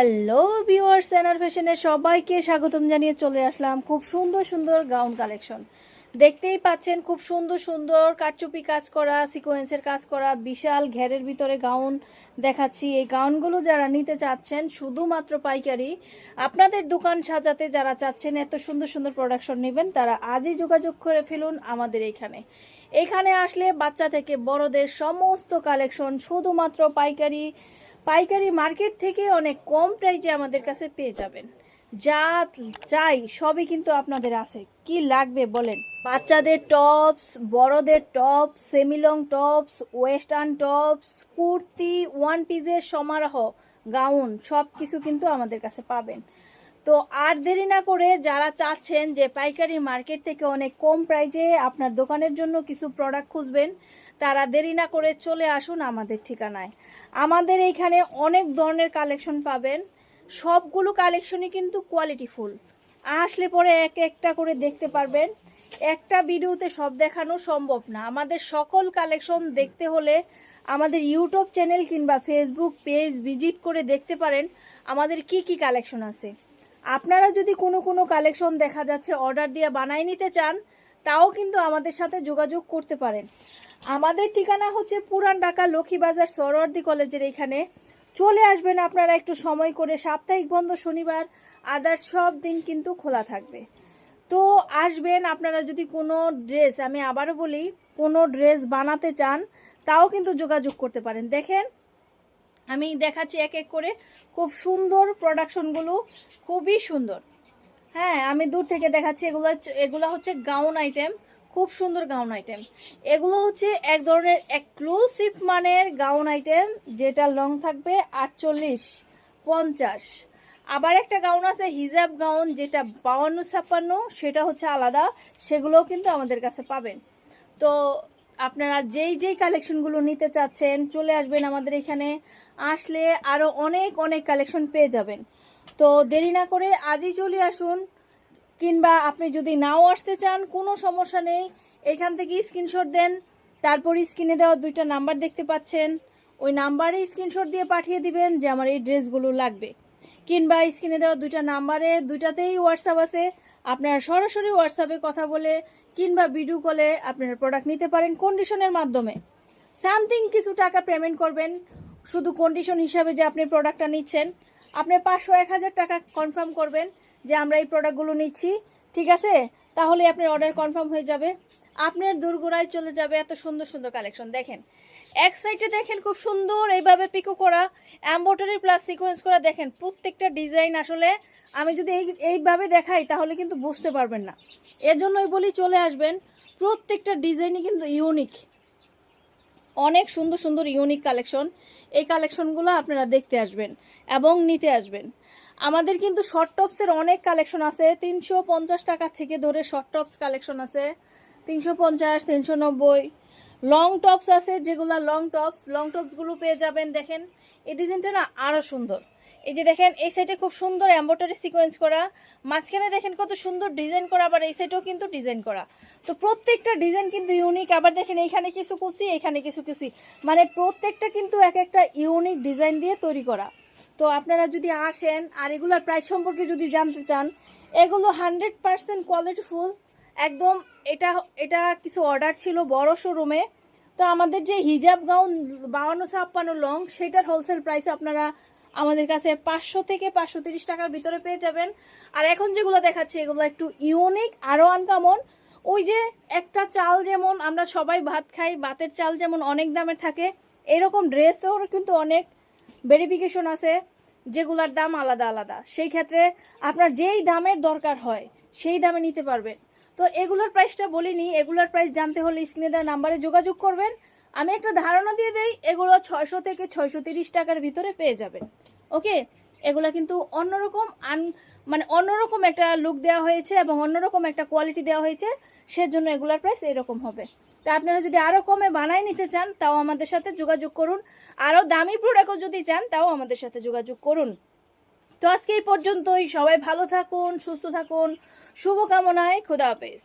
Hello viewers এনার ফ্যাশনে সবাইকে স্বাগতম জানিয়ে চলে আসলাম খুব সুন্দর সুন্দর গাউন কালেকশন দেখতেই পাচ্ছেন খুব সুন্দর সুন্দর কাটচুপি কাজ করা সিকোয়েন্সের কাজ করা, বিশাল ঘেরের ভিতরে গাউন দেখাচ্ছি। এই গাউনগুলো যারা নিতে চাচ্ছেন, শুধুমাত্র পাইকারি, আপনাদের দোকান সাজাতে যারা চাচ্ছেন, এত সুন্দর সুন্দর প্রোডাকশন নেবেন, তারা আজই যোগাযোগ করে ফেলুন আমাদের এইখানে এখানে আসলে বাচ্চা থেকে বড়দের সমস্ত কালেকশন শুধুমাত্র পাইকারি পাইকারি মার্কেট থেকে অনেক কম প্রাইসে আমাদের কাছে পেয়ে যাবেন। যা চাই সবই কিন্তু আপনাদের আছে। কি লাগবে বলেন? বাচ্চাদের টপস, বড়দের top semi long tops, western tops, kurti, one পিসের সমারোহ, গাউন সব কিছু কিন্তু আমাদের কাছে পাবেন। তো আর দেরি না করে যারা চাচ্ছেন যে পাইকারি মার্কেট থেকে অনেক কম প্রাইজে আপনার দোকানের জন্য কিছু প্রোডাক্ট খুঁজবেন, তারা দেরি না করে চলে আসুন আমাদের ঠিকানায়। আমাদের এইখানে অনেক ধরনের কালেকশন পাবেন। সবগুলো কালেকশনই কিন্তু কোয়ালিটিফুল আসলে পরে এক একটা করে দেখতে পারবেন। একটা ভিডিওতে সব দেখানো সম্ভব না। আমাদের সকল কালেকশন দেখতে হলে আমাদের ইউটিউব চ্যানেল কিংবা ফেসবুক পেজ ভিজিট করে দেখতে পারেন আমাদের কি কি কালেকশন আছে। আপনারা যদি কোনো কোনো কালেকশন দেখা যাচ্ছে অর্ডার দিয়ে বানাই নিতে চান, তাও কিন্তু আমাদের সাথে যোগাযোগ করতে পারেন। আমাদের ঠিকানা হচ্ছে পুরান ঢাকা লক্ষ্মীবাজার সরোয়ার্দি কলেজের এখানে। চলে আসবেন আপনারা একটু সময় করে। সাপ্তাহিক বন্ধ শনিবার আদার্স সব দিন কিন্তু খোলা থাকবে। তো আসবেন আপনারা যদি কোনো ড্রেস আমি আবারও বলি, কোনো ড্রেস বানাতে চান, তাও কিন্তু যোগাযোগ করতে পারেন। দেখেন, আমি দেখাচ্ছি এক এক করে। খুব সুন্দর প্রোডাকশনগুলো খুবই সুন্দর। হ্যাঁ আমি দূর থেকে দেখাচ্ছি, এগুলো এগুলো হচ্ছে গাউন আইটেম খুব সুন্দর গাউন আইটেম এগুলো হচ্ছে এক ধরনের এক্সক্লুসিভ মানের গাউন আইটেম যেটা লং থাকবে আটচল্লিশ পঞ্চাশ। আবার একটা গাউন আছে হিজাব গাউন যেটা বাউন্ন ছাপ্পান্ন, সেটা হচ্ছে আলাদা, সেগুলোও কিন্তু আমাদের কাছে পাবেন। তো আপনারা যেই যেই কালেকশনগুলো নিতে চাচ্ছেন, চলে আসবেন আমাদের এখানে, আসলে আরও অনেক অনেক কালেকশন পেয়ে যাবেন। তো দেরি না করে আজই চলে আসুন কিংবা আপনি যদি নাও আসতে চান, কোনো সমস্যা নেই। এখান থেকে স্ক্রিনশট দেন, তারপর স্ক্রিনে দেওয়া দুইটা নাম্বার দেখতে পাচ্ছেন। ওই নাম্বারে স্ক্রিনশট দিয়ে পাঠিয়ে দিবেন যে আমার এই ড্রেসগুলো লাগবে। কিংবা স্ক্রিনে দেওয়া দুইটা নাম্বারে, দুইটাতেই হোয়াটসঅ্যাপ আছে। আপনারা সরাসরি হোয়াটসঅ্যাপে কথা বলে কিংবা ভিডিও কলে আপনারা প্রোডাক্ট নিতে পারেন কন্ডিশনের মাধ্যমে। সামথিং কিছু টাকা পেমেন্ট করবেন, শুধু কন্ডিশন হিসাবে যে আপনি প্রোডাক্টটা নিচ্ছেন। আপনি পাঁচশো, এক হাজার টাকা কনফার্ম করবেন। যে আমরা এই প্রোডাক্টগুলো নিচ্ছি, ঠিক আছে? তাহলে আপনার অর্ডার কনফার্ম হয়ে যাবে। আপনার দূরগোড়ায় চলে যাবে এত সুন্দর সুন্দর কালেকশন দেখেন। এক সাইডে দেখেন খুব সুন্দর এইভাবে পিকো করা এম্বয়ডারি প্লাস সিকোয়েন্স করা, দেখেন, প্রত্যেকটা ডিজাইন আসলে আমি যদি এই, এইভাবে দেখাই, তাহলে কিন্তু বুঝতে পারবেন না। এর জন্যই বলি চলে আসবেন, প্রত্যেকটা ডিজাইনই কিন্তু ইউনিক অনেক সুন্দর সুন্দর ইউনিক কালেকশন এই কালেকশনগুলো আপনারা দেখতে আসবেন এবং নিতে আসবেন। আমাদের কিন্তু শর্ট টপসের অনেক কালেকশন আছে। তিনশো পঞ্চাশ টাকা থেকে ধরে শর্ট টপস কালেকশন আছে। তিনশো পঞ্চাশ, তিনশো নব্বই। লং টপস আছে যেগুলো লং টপস লং টপসগুলো পেয়ে যাবেন, দেখেন। এই ডিজাইনটা না আরও সুন্দর। এই যে দেখেন, এই সাইডে খুব সুন্দর এম্বয়ডারি সিকোয়েন্স করা। মাঝখানে দেখেন কত সুন্দর ডিজাইন করা, আবার এই সাইডেও কিন্তু ডিজাইন করা। তো প্রত্যেকটা ডিজাইন কিন্তু ইউনিক আবার দেখেন, এইখানে কিছু কুচি, এখানে কিছু কুচি। মানে প্রত্যেকটা কিন্তু এক একটা ইউনিক ডিজাইন দিয়ে তৈরি করা। তো আপনারা যদি আসেন আর এগুলোর প্রাইস সম্পর্কে যদি জানতে চান, এগুলো হান্ড্রেড পারসেন্ট কোয়ালিটিফুল একদম এটা এটা কিছু অর্ডার ছিল বড় শোরুমে তো আমাদের যে হিজাব গাউন বাউন্ন ছাপ্পান্ন লং সেটার হোলসেল প্রাইস আপনারা আমাদের কাছে পাঁচশো থেকে পাঁচশো তিরিশ টাকার ভিতরে পেয়ে যাবেন। আর এখন যেগুলো দেখাচ্ছি, এগুলো একটু ইউনিক আরও আনকামন ওই যে একটা চাল যেমন আমরা সবাই ভাত খাই, ভাতের চাল যেমন অনেক দামের থাকে, এরকম ড্রেসেও কিন্তু অনেক ভেরিফিকেশন আছে। যেগুলার দাম আলাদা আলাদা। সেই ক্ষেত্রে আপনার যেই দামের দরকার হয়, সেই দামে নিতে পারবেন। তো এগুলোর প্রাইসটা বলিনি, এগুলোর প্রাইস জানতে হলে স্ক্রিনে দেওয়া নাম্বারে যোগাযোগ করবেন। আমি একটা ধারণা দিয়ে দেই, এগুলো ছয়শো থেকে ছয়শো তিরিশ টাকার ভিতরে পেয়ে যাবেন। ওকে এগুলো কিন্তু অন্যরকম আন মানে অন্যরকম একটা লুক দেওয়া হয়েছে এবং অন্যরকম একটা কোয়ালিটি দেওয়া হয়েছে, সেজন্য এগুলার প্রাইস এরকম হবে। তো আপনারা যদি আরও কমে বানাই নিতে চান, তাও আমাদের সাথে যোগাযোগ করুন। আরও দামি প্রোডাক্টও যদি চান, তাও আমাদের সাথে যোগাযোগ করুন। তো আজকে এই পর্যন্তই। সবাই ভালো থাকুন, সুস্থ থাকুন। শুভকামনায়, খুদা হাফেজ।